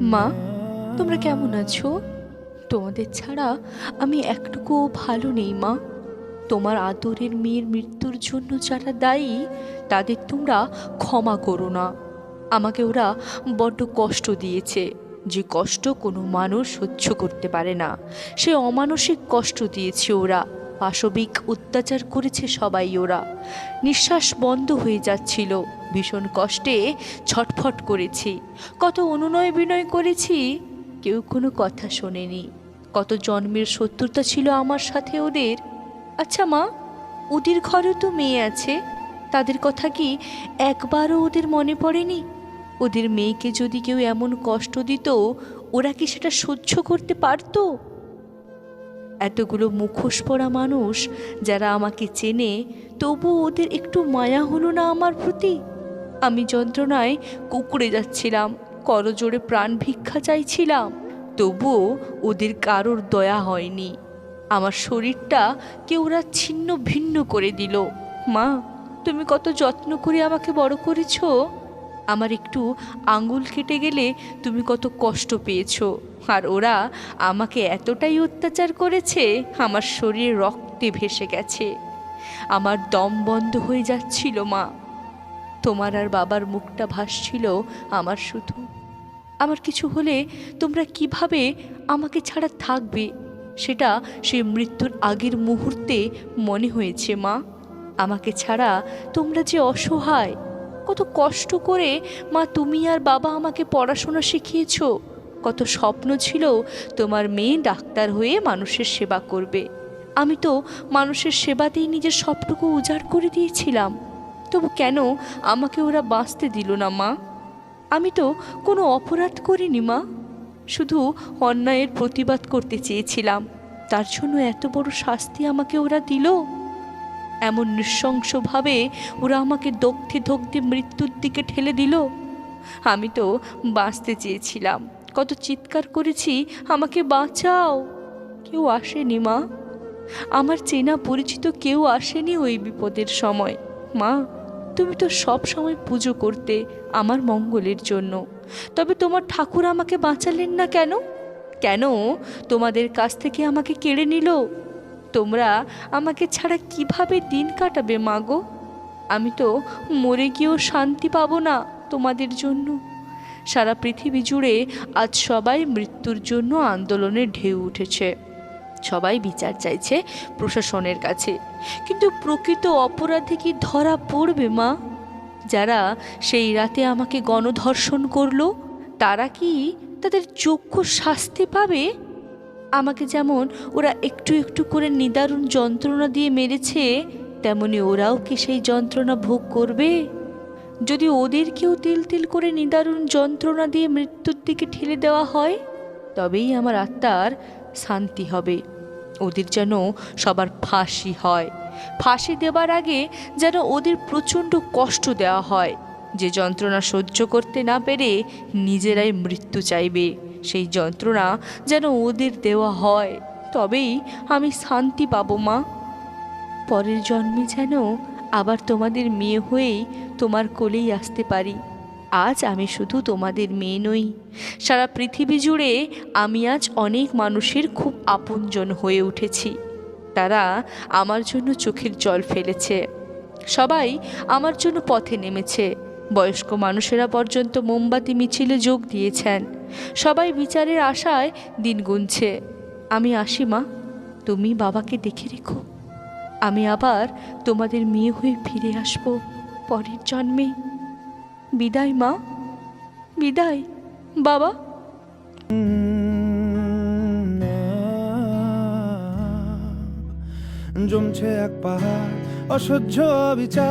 মা, তোমরা কেমন আছো? তোমাদের ছাড়া আমি একটুকুও ভালো নেই, মা। তোমার আদরের মেয়ের মৃত্যুর জন্য যারা দায়ী, তাদের তোমরা ক্ষমা করো না। আমাকে ওরা বড্ড কষ্ট দিয়েছে, যে কষ্ট কোনো মানুষ সহ্য করতে পারে না। সে অমানসিক কষ্ট দিয়েছে ওরা। পাশবিক অত্যাচার করেছে সবাই ওরা। নিঃশ্বাস বন্ধ হয়ে যাচ্ছিল। ভীষণ কষ্টে ছটফট করেছি। কত অনুনয় বিনয় করেছি, কেউ কোনো কথা শোনেনি। কত জন্মের শত্রুতা ছিল আমার সাথে ওদের। আচ্ছা মা, ওদের ঘরেও তো মেয়ে আছে। তাদের কথা কি একবারও ওদের মনে পড়েনি? ওদের মেয়েকে যদি কেউ এমন কষ্ট দিত, ওরা কি সেটা সহ্য করতে পারতো? এতগুলো মুখোশ পরা মানুষ যারা আমাকে চেনে তবু ওদের একটু মায়া হলো না আমার প্রতি? আমি যন্ত্রণায় কুকুরে যাচ্ছিলাম, করজোড়ে প্রাণ ভিক্ষা চাইছিলাম, তবুও ওদের কারোর দয়া হয়নি। আমার শরীরটা কেউ ওরা ছিন্ন ভিন্ন করে দিল। মা, তুমি কত যত্ন করে আমাকে বড় করেছ? আমার একটু আঙুল কেটে গেলে তুমি কত কষ্ট পেয়েছ। আর ওরা আমাকে এতটাই অত্যাচার করেছে, আমার শরীর রক্তে ভেসে গেছে। আমার দম বন্ধ হয়ে যাচ্ছিল, মা। তোমার আর বাবার মুখটা ভাসছিল, আমার শুধু। আমার কিছু হলে তোমরা কীভাবে আমাকে ছাড়া থাকবে? সেটা সেই মৃত্যুর আগের মুহূর্তে মনে হয়েছে, মা। আমাকে ছাড়া তোমরা যে অসহায় কত কষ্ট করে মা তুমি আর বাবা আমাকে পড়াশোনা শিখিয়েছ। কত স্বপ্ন ছিল তোমার মেয়ে ডাক্তার হয়ে মানুষের সেবা করবে। আমি তো মানুষের সেবাতেই নিজের সবটুকু উজাড় করে দিয়েছিলাম। তবু কেন আমাকে ওরা বাঁচতে দিল না মা? আমি তো কোনো অপরাধ করিনি মা। শুধু অন্যায়ের প্রতিবাদ করতে চেয়েছিলাম। তার জন্য এত বড় শাস্তি আমাকে ওরা দিল? এমন নৃশংসভাবে ওরা আমাকে দগ্ধে দগ্ধে মৃত্যুর দিকে ঠেলে দিল। আমি তো বাঁচতে চেয়েছিলাম। কত চিৎকার করেছি, আমাকে বাঁচাও। কেউ আসেনি, মা। আমার চেনা পরিচিত কেউ আসেনি ওই বিপদের সময়। মা, তুমি তো সব সময় পুজো করতে আমার মঙ্গলের জন্য। তবে তোমার ঠাকুর আমাকে বাঁচালেন না কেন? কেন? তোমাদের কাছ থেকে আমাকে কেড়ে নিল? তোমরা আমাকে ছাড়া কীভাবে দিন কাটাবে মাগো আমি তো মরে গিয়েও শান্তি পাবো না তোমাদের জন্য। সারা পৃথিবী জুড়ে আজ সবাই মৃত্যুর জন্য আন্দোলনের ঢেউ উঠেছে। সবাই বিচার চাইছে প্রশাসনের কাছে। কিন্তু প্রকৃত অপরাধে কি ধরা পড়বে, মা? যারা সেই রাতে আমাকে গণধর্ষণ করল, তারা কি তাদের যোগ্য শাস্তি পাবে? আমাকে যেমন ওরা একটু একটু করে নিদারুণ যন্ত্রণা দিয়ে মেরেছে, তেমনি ওরাও কি সেই যন্ত্রণা ভোগ করবে? যদি ওদেরকেও তিল তিল করে নিদারুণ যন্ত্রণা দিয়ে মৃত্যুর দিকে ঠেলে দেওয়া হয়, তবেই আমার আত্মার শান্তি হবে। ওদের যেন সবার ফাঁসি হয়। ফাঁসি দেবার আগে যেন ওদের প্রচণ্ড কষ্ট দেওয়া হয়। যে যন্ত্রণা সহ্য করতে না পেরে নিজেরাই মৃত্যু চাইবে। সেই যন্ত্রণা যেন ওদের দেওয়া হয়, তবেই আমি শান্তি পাবো, মা। পরের জন্মে যেন আবার তোমাদের মেয়ে হয়েই তোমার কোলেই আসতে পারি। আজ আমি শুধু তোমাদের মেয়ে নই। সারা পৃথিবী জুড়ে আমি আজ অনেক মানুষের খুব আপনজন হয়ে উঠেছি। তারা আমার জন্য চোখের জল ফেলেছে। সবাই আমার জন্য পথে নেমেছে। বয়স্ক মানুষেরা পর্যন্ত মোমবাতি, মিছিলে যোগ দিয়েছেন। সবাই বিচারের আশায় দিন গুনছে। আমি আসি, মা। তুমি বাবাকে দেখে রেখো। আমি আবার তোমাদের মেয়ে হয়ে ফিরে আসব পরের জন্মে। বিদায়, মা। বিদায়। বাবা। জমছে এক পাহাড়, অসহ্য বিচার।